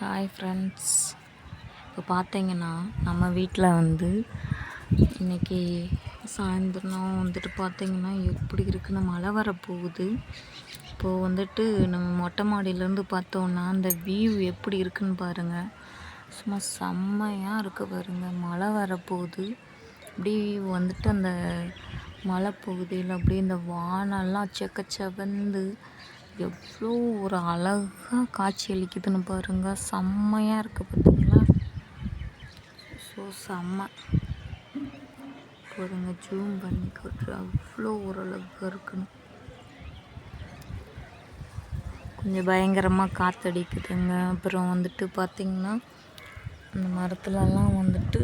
Hi friends இப்போ பார்த்தீங்கன்னா நம்ம வீட்டில் வந்து இன்றைக்கி சாயந்தரம் வந்துட்டு பார்த்தீங்கன்னா எப்படி இருக்குன்னு மழை வரப்போகுது இப்போது வந்துட்டு நம்ம மொட்டை மாடியிலேருந்து பார்த்தோன்னா அந்த வியூ எப்படி இருக்குன்னு பாருங்கள் சும்மா செம்மையாக இருக்க பாருங்கள் மழை வரப்போகுது அப்படி வந்துட்டு அந்த மழை பகுதியில் அப்படியே இந்த வானெல்லாம் செக்கச்செவந்து எவ்வளோ ஒரு அழகாக காட்சி அளிக்குதுன்னு செம்மையாக இருக்குது பார்த்தீங்களா ஸோ செம்ம. பாருங்க ஜூம் பண்ணி காட்டுற அவ்வளோ ஒரு அழகாக இருக்குன்னு. கொஞ்சம் பயங்கரமாக காற்றடிக்குதுங்க அப்புறம் வந்துட்டு பார்த்திங்கன்னா அந்த மரத்துலலாம் வந்துட்டு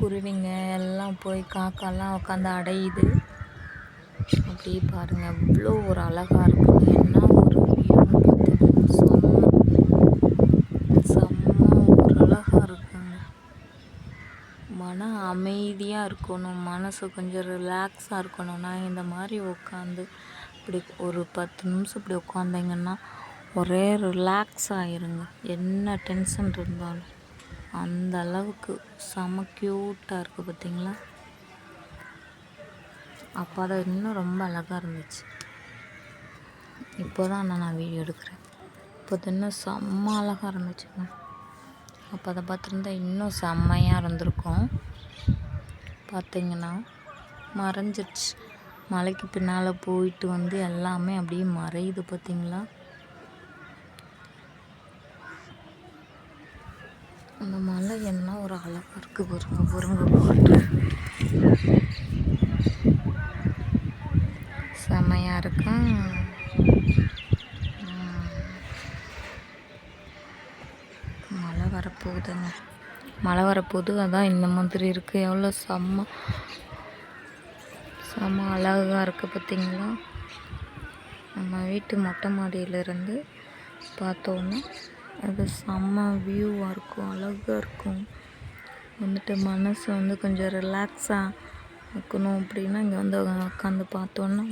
குருவிங்க எல்லாம் போய் காக்காலாம் உட்காந்து அடையுது. அப்படியே பாருங்கள் அவ்வளோ ஒரு அழகாக இருக்கும் என்ன ஒரு செம்ம செம்ம ஒரு அழகாக இருக்குங்க. மன அமைதியாக இருக்கணும் மனசு கொஞ்சம் ரிலாக்ஸாக இருக்கணும்னா இந்த மாதிரி உட்காந்து இப்படி ஒரு பத்து நிமிஷம் இப்படி உட்காந்திங்கன்னா ஒரே ரிலாக்ஸ் ஆகிருங்க என்ன டென்ஷன் இருந்தாலும். அந்த அளவுக்கு செம க்யூட்டாக இருக்குது பார்த்தீங்களா அப்போ அதை இன்னும் ரொம்ப அழகாக இருந்துச்சு. இப்போ தான் நான் நான் வீடியோ எடுக்கிறேன். இப்போ இன்னும் செம்ம அழகாக இருந்துச்சுங்க அப்போ அதை பார்த்துருந்தா இன்னும் செம்மையாக இருந்திருக்கும். பார்த்தீங்கன்னா மறைஞ்சிருச்சு. மலைக்கு பின்னால் போயிட்டு வந்து எல்லாமே அப்படியே மறையுது பார்த்தீங்களா? அந்த மலை என்ன ஒரு அழகாக இருக்குது பாருங்க பாருங்க பாட்டு இருக்கும் மழை வரப்போகுதுங்க. மழை வரப்போகுது அதான் இந்த மாதிரி இருக்குது எவ்வளோ செம்ம செம்ம அழகாக இருக்குது பார்த்தீங்களா? நம்ம வீட்டு மொட்டை மாடியிலேருந்து பார்த்தோன்னா அது செம்ம வியூவாக இருக்கும் அழகாக இருக்கும். வந்துட்டு மனசு வந்து கொஞ்சம் ரிலாக்ஸாக இருக்கணும் அப்படின்னா இங்கே வந்து உட்காந்து பார்த்தோன்னா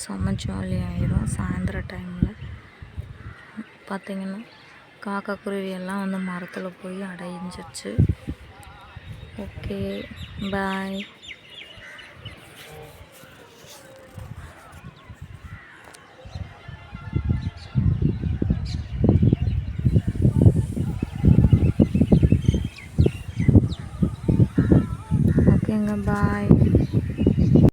செம்ம ஜாலியாகிடும் சாயந்தர டைமில் பார்த்திங்கன்னா காக்கா குருவியெல்லாம் வந்து மரத்தில் போய் அடைஞ்சிருச்சு. ஓகே பாய் ஓகேங்க பாய்